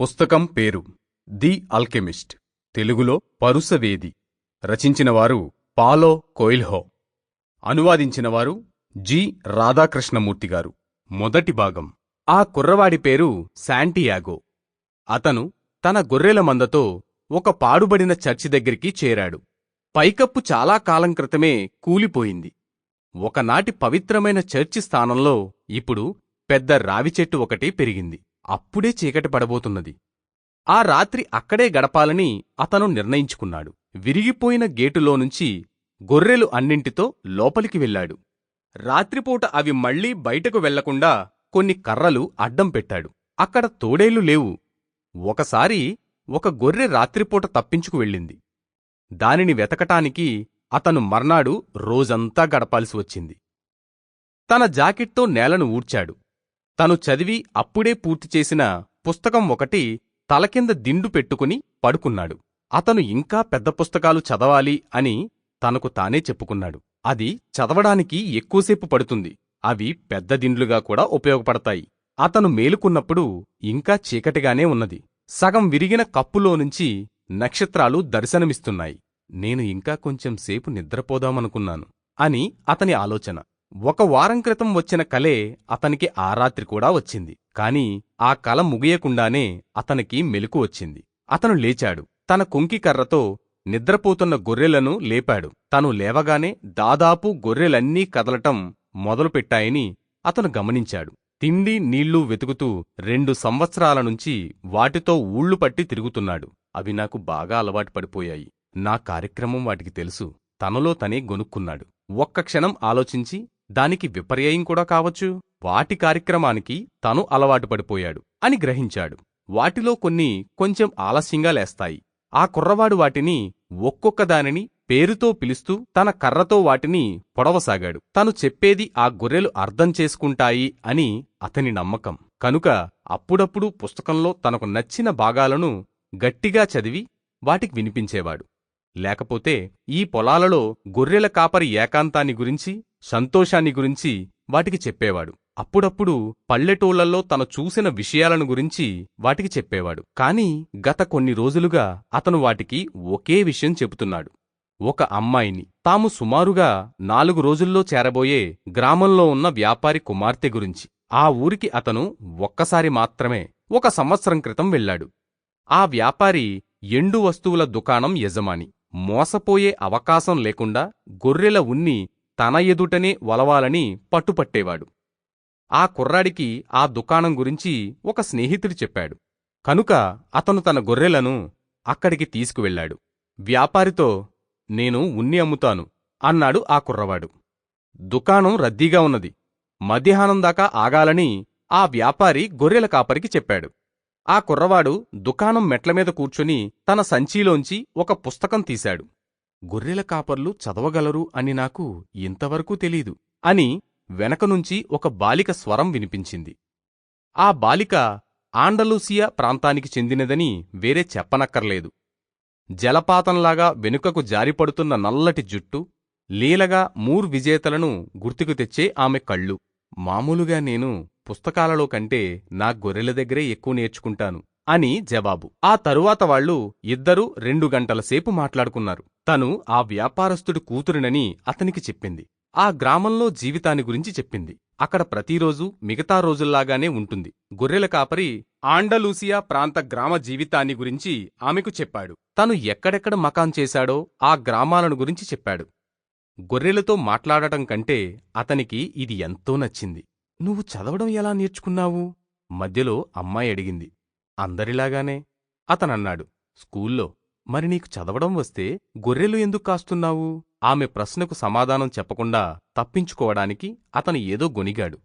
పుస్తకం పేరు ది అల్కెమిస్ట్. తెలుగులో పరుసవేది. రచించినవారు పాలో కోయిల్హో. అనువాదించినవారు జి. రాధాకృష్ణమూర్తిగారు మొదటి భాగం. ఆ కుర్రవాడి పేరు శాంటియాగో. అతను తన గొర్రెల మందతో ఒక పాడుబడిన చర్చి దగ్గరికి చేరాడు. పైకప్పు చాలా కాలం క్రితమే కూలిపోయింది. ఒకనాటి పవిత్రమైన చర్చి స్థానంలో ఇప్పుడు పెద్ద రావి చెట్టు ఒకటి పెరిగింది. అప్పుడే చీకటి పడబోతున్నది. ఆ రాత్రి అక్కడే గడపాలని అతను నిర్ణయించుకున్నాడు. విరిగిపోయిన గేటులోనుంచి గొర్రెలు అన్నింటితో లోపలికి వెళ్ళాడు. రాత్రిపూట అవి మళ్ళీ బయటకు వెళ్ళకుండా కొన్ని కర్రలు అడ్డం పెట్టాడు. అక్కడ తోడేళ్ళు లేవు. ఒకసారి ఒక గొర్రె రాత్రిపూట తప్పించుకు వెళ్ళింది. దానిని వెతకటానికి అతను మర్నాడు రోజంతా గడపాల్సి వచ్చింది. తన జాకెట్తో నేలను ఊడ్చాడు. తను చదివి అప్పుడే పూర్తి చేసిన పుస్తకం ఒకటి తలకింద దిండు పెట్టుకుని పడుకున్నాడు. అతను ఇంకా పెద్ద పుస్తకాలు చదవాలి అని తనకు తానే చెప్పుకున్నాడు. అది చదవడానికి ఎక్కువసేపు పడుతుంది. అవి పెద్ద దిండ్లుగా కూడా ఉపయోగపడతాయి. అతను మేలుకున్నప్పుడు ఇంకా చీకటిగానే ఉన్నది. సగం విరిగిన కప్పులోనుంచి నక్షత్రాలు దర్శనమిస్తున్నాయి. నేను ఇంకా కొంచెం సేపు నిద్రపోదామనుకున్నాను అని అతని ఆలోచన. ఒక వారం క్రితం వచ్చిన కలే అతనికి ఆ రాత్రి కూడా వచ్చింది. కాని ఆ కల ముగియకుండానే అతనికి మెలకు వచ్చింది. అతను లేచాడు. తన కుంకికర్రతో నిద్రపోతున్న గొర్రెలను లేపాడు. తను లేవగానే దాదాపు గొర్రెలన్నీ కదలటం మొదలుపెట్టాయని అతను గమనించాడు. తిండి నీళ్ళు వెతుకుతూ రెండు సంవత్సరాల నుంచి వాటితో ఊళ్ళు పట్టి తిరుగుతున్నాడు. అవి నాకు బాగా అలవాటు పడిపోయాయి. నా కార్యక్రమం వాటికి తెలుసు. తనలో తనే గొనుక్కున్నాడు. ఒక్క క్షణం ఆలోచించి దానికి విపర్యయం కూడా కావచ్చు. వాటి కార్యక్రమానికి తను అలవాటు పడిపోయాడు అని గ్రహించాడు. వాటిలో కొన్ని కొంచెం ఆలస్యంగా లేస్తాయి. ఆ కుర్రవాడు వాటిని ఒక్కొక్క దానిని పేరుతో పిలుస్తూ తన కర్రతో వాటిని పొడవసాగాడు. తను చెప్పేది ఆ గొర్రెలు అర్థం చేసుకుంటాయి అని అతని నమ్మకం. కనుక అప్పుడప్పుడు పుస్తకంలో తనకు నచ్చిన భాగాలను గట్టిగా చదివి వాటికి వినిపించేవాడు. లేకపోతే ఈ పొలాలలో గొర్రెల కాపరి ఏకాంతాన్ని గురించి సంతోషాన్ని గురించి వాటికి చెప్పేవాడు. అప్పుడప్పుడు పల్లెటూళ్ళలో తను చూసిన విషయాలను గురించి వాటికి చెప్పేవాడు. కాని గత కొన్ని రోజులుగా అతను వాటికి ఒకే విషయం చెబుతున్నాడు. ఒక అమ్మాయిని. తాము సుమారుగా నాలుగు రోజుల్లో చేరబోయే గ్రామంలో ఉన్న వ్యాపారి కుమార్తె గురించి. ఆ ఊరికి అతను ఒక్కసారి మాత్రమే ఒక సంవత్సరం క్రితం వెళ్ళాడు. ఆ వ్యాపారి ఎండు వస్తువుల దుకాణం యజమాని. మోసపోయే అవకాశం లేకుండా గొర్రెల ఉన్ని తన ఎదుటనే వలవాలని పట్టుపట్టేవాడు. ఆ కుర్రాడికి ఆ దుకాణం గురించి ఒక స్నేహితుడు చెప్పాడు. కనుక అతను తన గొర్రెలను అక్కడికి తీసుకువెళ్ళాడు. వ్యాపారితో నేను ఉన్ని అమ్ముతాను అన్నాడు ఆ కుర్రవాడు. దుకాణం రద్దీగా ఉన్నది. మధ్యాహ్నం దాకా ఆగాలని ఆ వ్యాపారి గొర్రెల కాపరికి చెప్పాడు. ఆ కుర్రవాడు దుకాణం మెట్లమీద కూర్చుని తన సంచీలోంచి ఒక పుస్తకం తీశాడు. గొర్రెల కాపర్లు చదవగలరు అని నాకు ఇంతవరకు తెలీదు అని వెనకనుంచి ఒక బాలిక స్వరం వినిపించింది. ఆ బాలిక ఆండలూసియా ప్రాంతానికి చెందినదని వేరే చెప్పనక్కర్లేదు. జలపాతంలాగా వెనుకకు జారిపడుతున్న నల్లటి జుట్టు లీలగా మూర్ విజేతలను గుర్తుకు తెచ్చే ఆమె కళ్ళు. మామూలుగా నేను పుస్తకాలలో కంటే నా గొర్రెల దగ్గరే ఎక్కువ నేర్చుకుంటాను. అని జవాబు. ఆ తరువాత వాళ్ళు ఇద్దరూ రెండు గంటల సేపు మాట్లాడుకున్నారు. తను ఆ వ్యాపారస్తుడి కూతురినని అతనికి చెప్పింది. ఆ గ్రామంలో జీవితాన్ని గురించి చెప్పింది. అక్కడ ప్రతిరోజూ మిగతా రోజుల్లాగానే ఉంటుంది. గొర్రెల కాపరి ఆండలూసియా ప్రాంత గ్రామ జీవితాన్ని గురించి ఆమెకు చెప్పాడు. తను ఎక్కడెక్కడ మకాం చేశాడో ఆ గ్రామాలను గురించి చెప్పాడు. గొర్రెలతో మాట్లాడటం కంటే అతనికి ఇది ఎంతో నచ్చింది. నువ్వు చదవడం ఎలా నేర్చుకున్నావు? మధ్యలో అమ్మాయి అడిగింది. అందరిలాగానే అతనన్నాడు స్కూల్లో మరి నీకు చదవడం వస్తే గొర్రెలు ఎందుకు కాస్తున్నావు? ఆమె ప్రశ్నకు సమాధానం చెప్పకుండా తప్పించుకోవడానికి అతను ఏదో గొనిగాడు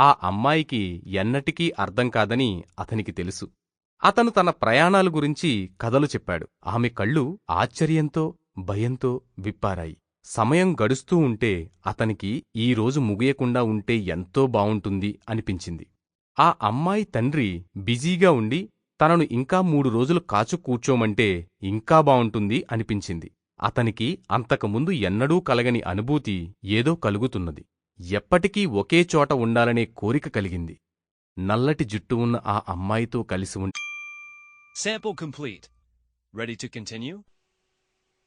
ఆ అమ్మాయికి ఎన్నటికీ అర్థం కాదని అతనికి తెలుసు. అతను తన ప్రయాణాల గురించి కథలు చెప్పాడు. ఆమె కళ్ళు ఆశ్చర్యంతో భయంతో విప్పారాయి. సమయం గడుస్తూ ఉంటే అతనికి ఈ రోజు ముగియకుండా ఉంటే ఎంతో బావుంటుంది అనిపించింది. ఆ అమ్మాయి తండ్రి బిజీగా ఉండి తనను ఇంకా మూడు రోజులు కాచు కూర్చోమంటే ఇంకా బావుంటుంది అనిపించింది. అతనికి అంతకుముందు ఎన్నడూ కలగని అనుభూతి ఏదో కలుగుతున్నది. ఎప్పటికీ ఒకే చోట ఉండాలనే కోరిక కలిగింది. నల్లటి జుట్టు ఉన్న ఆ అమ్మాయితో కలిసి ఉండి